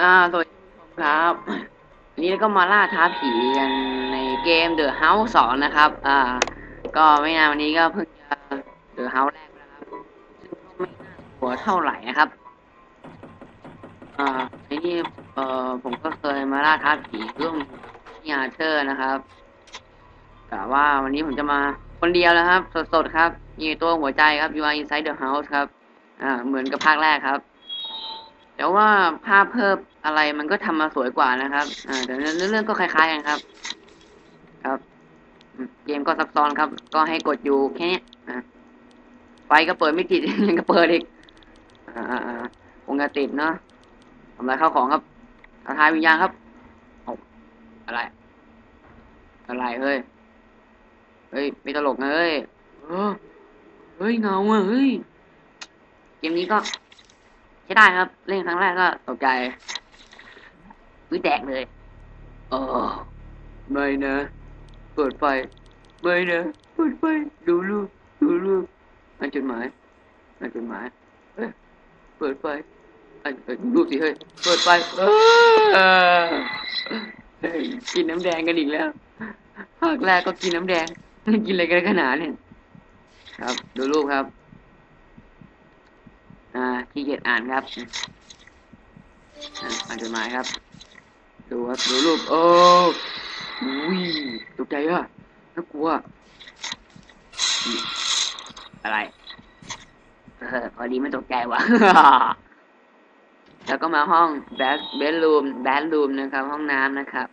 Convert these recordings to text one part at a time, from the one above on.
อ่าสวัสดีครับวันนี้เราก็มาล่าท้าผีกันในเกม The House 2 นะครับ อ่า ก็ไม่นานวันนี้ก็เพิ่งจะ The House แรกไปแล้วครับซึ่งก็ไม่น่ากลัวเท่าไหร่นะครับ อ่าในนี้เอ่อผมก็เคยมาล่าท้าผีร่วมที่อาเธอร์นะครับแต่ว่าวันนี้ผมจะมาคนเดียวนะครับ สดๆครับมีตัวหัวใจครับ You are inside the house ครับ อ่า เหมือนกับภาคแรกครับ แต่ว่าภาพเพิ่มอะไรมันก็ทำมาสวยกว่านะครับอ่าแต่เนื้อเรื่องก็คล้ายๆกันครับ ครับ เกมก็ซับซ้อนครับ ก็ให้กดอยู่แค่นี้ไฟก็เปิดไม่ติดยังก็เปิดอีกอ่าอ่าอ่าคงจะติดเนาะทำลายข้าวของครับท้าทายวิญญาณครับเอาอะไร อะไรเฮ้ย เฮ้ยไม่ตลกนะเฮ้ยเออเฮ้ยเงาอะเฮ้ย เกมนี้ก็ ใช้ได้ครับ เล่นครั้งแรกก็ตกใจวิแตกเลยเออไม่นะ เปิดไฟ ไม่นะ เปิดไฟ ดูรูปดูรูปอันจดหมาย อันจดหมาย เอ้ยเปิดไฟ อันเอ้ยดูรูสิเฮ้ย เปิดไฟเออเฮ้ยกินน้ำแดงกันอีกแล้วภาคแรกก็กินน้ำแดง กินอะไรกันขนาดเนี่ย ครับ ดูรูปครับ อ่าขี้เกียจอ่านครับอ่านจดหมายครับ ดูครับดูรูปโอ้อุ้ยตกใจอะน่ากลัวอะไรเออพอดีไม่ตกใจว่ะแล้วก็มาห้องแบดเบดรูมแบดรูมนะครับ ห้องน้ำนะครับ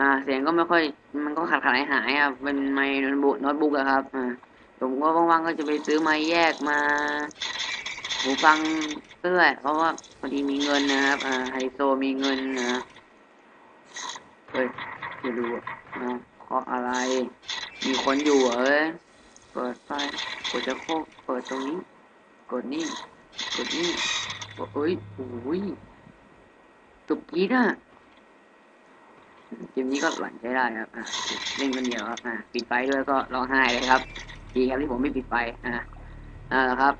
อ่า เสียงก็ไม่ค่อย มันก็ขาดขาดหายหายอะเป็นไมโนบุโน้ตบุ๊กอะครับอ่า ผมก็ว่างๆก็จะไปซื้อไม้แยกมาหูฟังเรื่อยเพราะว่าพอดีมีเงินนะครับอ่าไฮโซมีเงินนะเฮ้ยจะดูอะอ่าเพราะอะไร มีคนอยู่เหรอเอ้ยเปิดไฟกดจะโคกเปิดตรงนี้ กดนี่ กดนี่กดเอ้ยโอ้ยตุกกี้น่ะเกมนี้ก็หลั่นใช้ได้ครับเล่นคนเดียวครับปิดไฟด้วยก็ร้องไห้เลยครับ ดีครับที่ผมไม่ปิดไฟอ่าอ่าแล้วครับ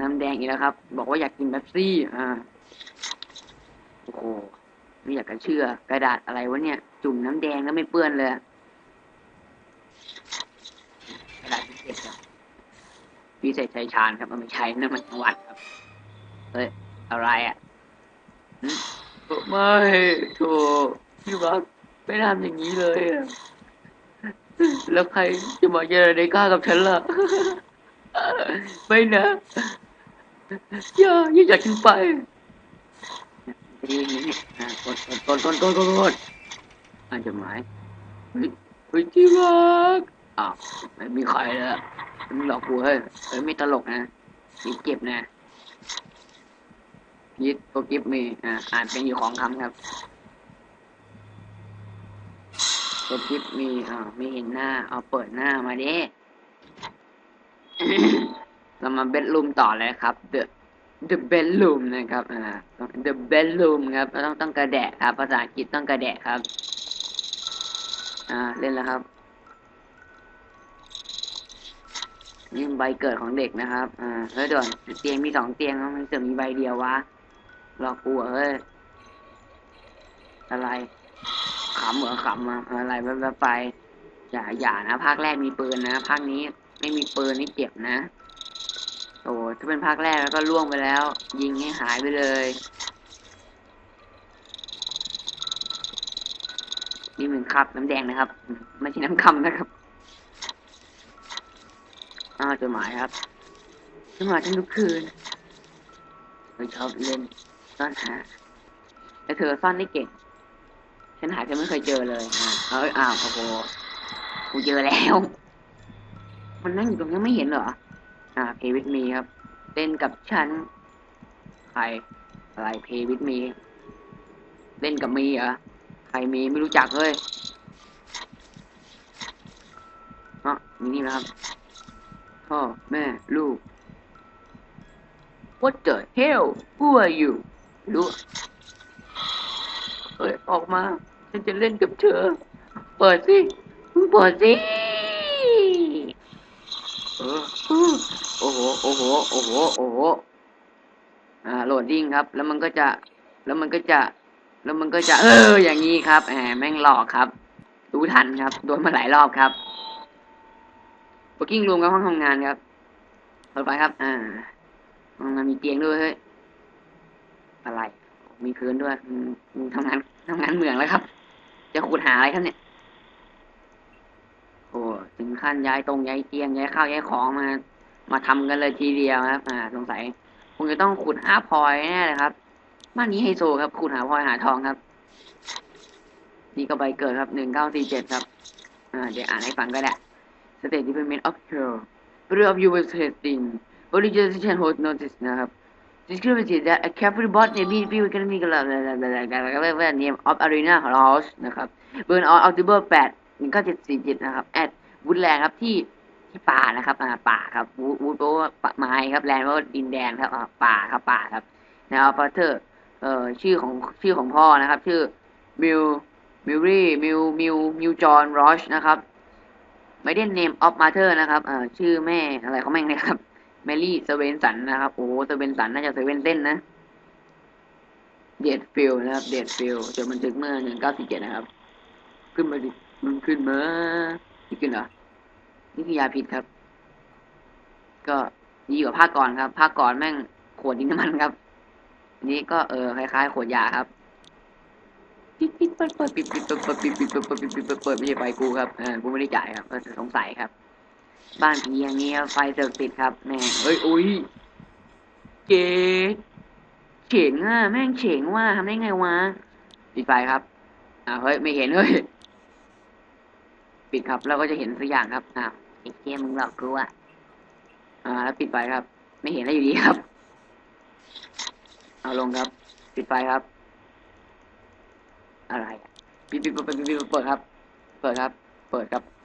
น้ำแดงอีกแล้วครับ บอกว่าอยากกินเบปซี่อ่าโอ้โหไม่อยากจะเชื่อ กระดาษอะไรวะเนี่ย จุ่มน้ำแดงแล้วไม่เปื้อนเลยกระดาษพิเศษครับพิเศษชัยชาญครับมันไม่ใช่นั่นมันจังหวัดครับเฮ้ยอะไรอะไม่โถพี่บักไม่ทำอย่างนี้เลยอะ แล้วใครจะมาเจอในกล้ากับฉันล่ะ ไม่นะอย่าอย่าอยากกินไปดีนี่อะกดกดกดกดกดกดกดอ่านจดหมายเฮ้ยเฮ้ยที่รักอ้าวไม่มีใครเลยอะมึงหลอกกูเฮ้ยเฮ้ยไม่ตลกนะมีเก็บนะยิดโปกิฟมีอ่าอ่านเป็นอยู่ของคำครับ ตัวคลิปมีอ่าไม่เห็นหน้า เอาเปิดหน้ามาดิเรามาเบดรูมต่อเลยครับ the the bedroom นะครับอ่า the bedroom ครับต้องต้องกระแดะครับ ภาษาอังกฤษต้องกระแดะครับ อ่าเล่นแล้วครับนี่ใบเกิดของเด็กนะครับ อ่า เฮ้ยเดี๋ยวเตียงมีสองเตียงมันเสือมีใบเดียววะหลอกกูเอ้ย อะไร ขำเหรอขำอะอะไรแวบไป อย่าอย่านะ ภาคแรกมีปืนนะ ภาคนี้ไม่มีปืนนี่เจ็บนะ โอ้ถ้าเป็นภาคแรกแล้วก็ล่วงไปแล้ว ยิงให้หายไปเลยนี่มันครับน้ำแดงนะครับ ไม่ใช่น้ำคำนะครับอ้าวจดหมายครับจดหมายฉันทุกคืนเธอชอบเล่นซ่อนหาแต่เธอซ่อนได้เก่ง ฉันหาเธอไม่เคยเจอเลยเอ้ยอ้าวโอ้โหกูเจอแล้ว มันนั่งอยู่ตรงนี้ไม่เห็นเหรอ อ่าเพวิดมีครับเล่นกับฉันใครอะไรเพวิดมีเล่นกับมีเหรอใครมีไม่รู้จักเลยอ๋อมีนี่นะครับพ่อแม่ลูก What the hell Who are you ไม่รู้เอ้ยออกมา ฉันจะเล่นกับเธอ เปิดสิมึงเปิดสิโอ้โห โอ้โห โอ้โห โอ้โห อ่า โหลดดิ้งครับ แล้วมันก็จะ แล้วมันก็จะ แล้วมันก็จะ เออ อย่างนี้ครับ แหม แม่งหลอกครับรู้ทันครับ โดนมาหลายรอบครับ working room กับห้องทำงานครับเปิดไฟครับ อ่าห้องทำงานมีเตียงด้วยเฮ้ย อะไร มีพื้นด้วยมีทำงานทำงานเหมืองแล้วครับ จะขุดหาอะไรครับเนี่ย โอ้ถึงขั้นย้ายตรงย้ายเตียงย้ายข้าวย้ายของมา มาทำกันเลยทีเดียวครับ อ่า สงสัยคงจะต้องขุดหาพลอยแน่เลยครับ บ้านนี้ไฮโซครับขุดหาพลอยหาทองครับ นี่ก็ใบเกิดครับหนึ่งเก้าสี่เจ็ดครับ อ่า เดี๋ยวอ่านให้ฟังก็ได้ State Department of Hill Bureau of U.S. Testing Politician Hold Notice นะครับ Discrepancy that a carefully bought navy view economic name of Arena House นะครับ Burn on October 8 1947นะครับ at Woodland ครับที่ที่ป่านะครับอ่าป่าครับวูดวูดแปลว่าป่าไม้ครับแลนด์ว่าดินแดนครับอ่าป่าครับป่าครับนะครับฟาเธอเอ่อชื่อของชื่อของพ่อนะครับ ชื่อมิลมิลลี่มิลมิลมิลจอห์นรอชนะครับไม่ได้ name of mother นะครับเอ่อชื่อแม่อะไรเขาแม่งเนี่ยครับ แมรี่เซเวนสันนะครับ โอ้เซเวนสันน่าจะเซเวนเส้นนะ เดดฟิลนะครับ เดดฟิลจดบันทึกเมื่อหนึ่งเก้าสี่เจ็ดนะครับ ขึ้นมาดิมันขึ้นมานี่ขึ้นเหรอ นี่คือยาพิษครับ ก็ดีกว่าภาคก่อนครับ ภาคก่อนแม่งขวดดินน้ำมันครับอันนี้ก็เออคล้ายๆขวดยาครับปิดปิดเปิดเปิดปิดปิดเปิดเปิดปิดปิดเปิดเปิดปิดปิดเปิดเปิดไม่ใช่ไฟกูครับเออกูไม่ได้จ่ายครับก็สงสัยครับ บ้านผีอย่างนี้ยไฟเสกติดครับแม่เฮ้ยอุ้ยเก๋เจ๋งอะแม่งเจ๋งว่าทำได้ไงวะปิดไฟครับอ่าเฮ้ยไม่เห็นเฮ้ยปิดครับแล้วก็จะเห็นสักอย่างครับอ้าไอ้เกมมึงหลอกกูอะอ่า แล้วปิดไฟครับ ไม่เห็นแล้วอยู่ดีครับ เอาลงครับ ปิดไฟครับ อะไรปิดปิดเปิดปิดปิดเปิดครับ เปิดครับ เปิดครับ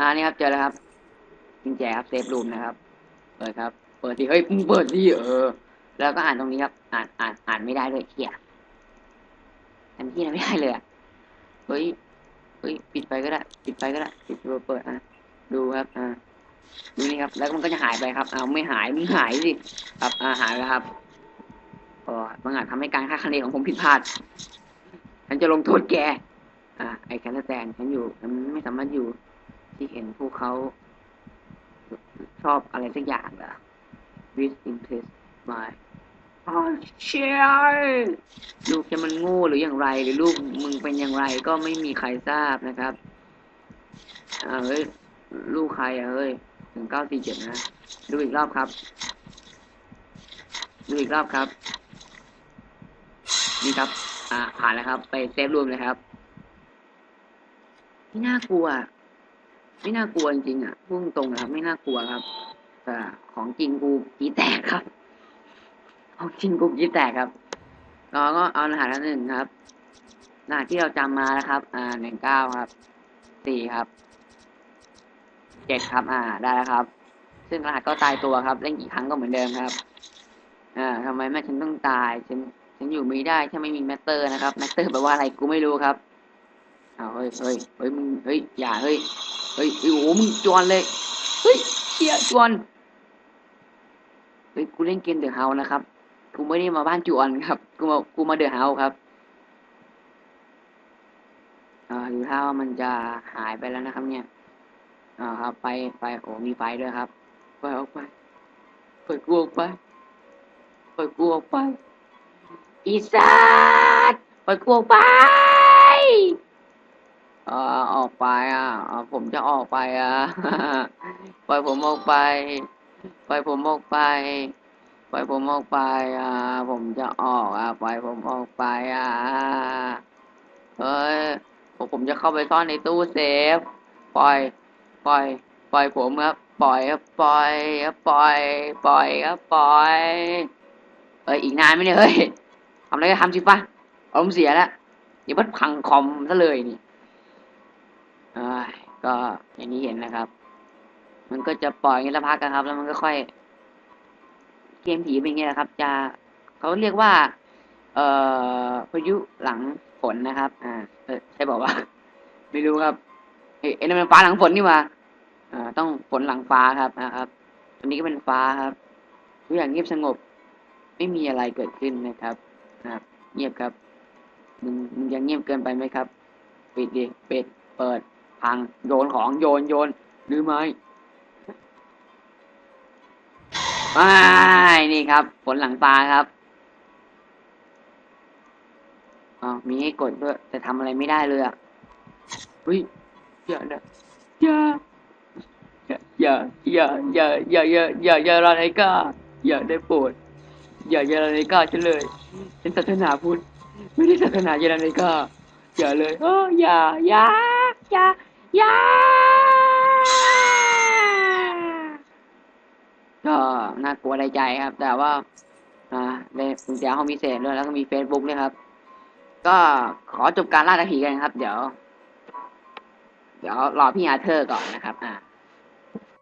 อ่านี่ครับเจอแล้วครับกุญแจครับเซฟรูมนะครับ เปิดครับ เปิดดิเฮ้ยมึงเปิดดิเออ แล้วก็อ่านตรงนี้ครับ อ่านอ่านอ่านไม่ได้เลยเขียอันที่อ่านไม่ได้เลยอะเฮ้ยเฮ้ยปิดไปก็ได้ ปิดไปก็ได้ปิดเปิดเปิดอะดูครับ อ่าดูนี่ครับ แล้วมันก็จะหายไปครับอ้าวไม่หายมึงหายสิครับอ่าหายแล้วครับก็บางอาจทำให้การคาคะเนของผมผิดพลาดฉันจะลงโทษแก อ่า ไอแคนแตนฉันอยู่ฉันไม่สามารถอยู่ ที่เห็นพวกเขาชอบอะไรสักอย่างเหรอ with interest my อ๋อเชียลูกแกมันโง่หรืออย่างไร หรือลูกมึงเป็นอย่างไรก็ไม่มีใครทราบนะครับเฮ้ยลูกใครอะเฮ้ยถึงเก้าสี่เจ็ดนะ ดูอีกรอบครับ ดูอีกรอบครับ นี่ครับ อ่าผ่านแล้วครับ ไปเซฟรูมเลยครับไม่น่ากลัว ไม่น่ากลัวจริงๆอะพูดตรงนะครับ ไม่น่ากลัวครับ แต่ของจริงกูกีแตกครับ ของจริงกูกีแตกครับเราก็เอารหัสหนึ่งครับรหัสที่เราจำมาแล้วครับ อ่าหนึ่งเก้าครับสี่ครับเจ็ดครับ อ่า ได้แล้วครับ ซึ่งรหัสก็ตายตัวครับ เล่นกี่ครั้งก็เหมือนเดิมครับ อ่าทำไมแม่ฉันต้องตายฉันฉันอยู่ไม่ได้ถ้าไม่มีแมตเตอร์นะครับแมตเตอร์แปลว่าอะไรกูไม่รู้ครับ อ้าเฮ้ยเฮ้ยเฮ้ยมึงเฮ้ยอย่าเฮ้ยเฮ้ยโอ้โหมึงจวนเลยเฮ้ยเชี่ยจวนเฮ้ยกูเล่นเกมเดอะเฮานะครับกูไม่ได้มาบ้านจวนครับกูมากูมาเดอะเฮาครับอ่าดูท่าว่ามันจะหายไปแล้วนะครับ เนี่ยอ่าครับไฟไฟโอ้มีไฟด้วยครับไฟออกไปเปิดกูออกไปเปิดกูออกไปอีสัตว์ปล่อยกูออกไป อ่อออกไปอะอ่าผมจะออกไปอะปล่อยผมออกไป ปล่อยผมออกไป ปล่อยผมออกไปอ่าผมจะออกอะปล่อยผมออกไปอะเฮ้ยผมผมจะเข้าไปซ่อนในตู้เซฟ ปล่อย ปล่อย ปล่อยผมครับ ปล่อยครับ ปล่อยครับ ปล่อย ปล่อยครับ ปล่อย เอ้ย อีกนานไหมเนี่ย เฮ้ยทำอะไรก็ทำสิปะอารมณ์เสียแล้วเดี๋ยวมันพังคอมซะเลยนี่ ก็อย่างนี้เห็นนะครับ มันก็จะปล่อยอย่างนี้ละพักกันครับ แล้วมันก็ค่อย เกมผีเป็นอย่างนี้แหละครับ จะเขาเรียกว่า เอ่อพายุหลังฝนนะครับ อ่าเออใช่บอกว่า ไม่รู้ครับเอ้ยนั่นมันฟ้าหลังฝนนี่หว่าอ่า ต้องฝนหลังฟ้าครับนะครับอันนี้ก็เป็นฟ้าครับทุกอย่างเงียบสงบ ไม่มีอะไรเกิดขึ้นนะครับนะครับเงียบครับมึงมึงยังเงียบเกินไปไหมครับ ปิดดิปิดเปิด พังโยนของโยนโยนหรือไม่ไม่นี่ครับผลหลังปลาครับอ๋อมีให้กดด้วยแต่ทำอะไรไม่ได้เลยอะเฮ้ยอย่านะอย่าอย่าอย่าอย่าอย่าอย่าอย่าอย่าอย่าอะไรก็อย่าได้โปรดอย่าอย่าอะไรก็ฉันเลยเป็นศาสนาพุทธไม่ได้ศาสนาเยอะไรก็อย่าเลยเอออย่าอย่าอย่า ยาก็น่ากลัวในใจครับ แต่ว่า อ่าในกุญแจห้องพิเศษด้วยแล้วก็มีเฟซบุ๊กด้วยครับ ก็ขอจบการล่าตะผีกันครับ เดี๋ยว เดี๋ยวรอพี่อาเธอร์ก่อนนะครับ อ่า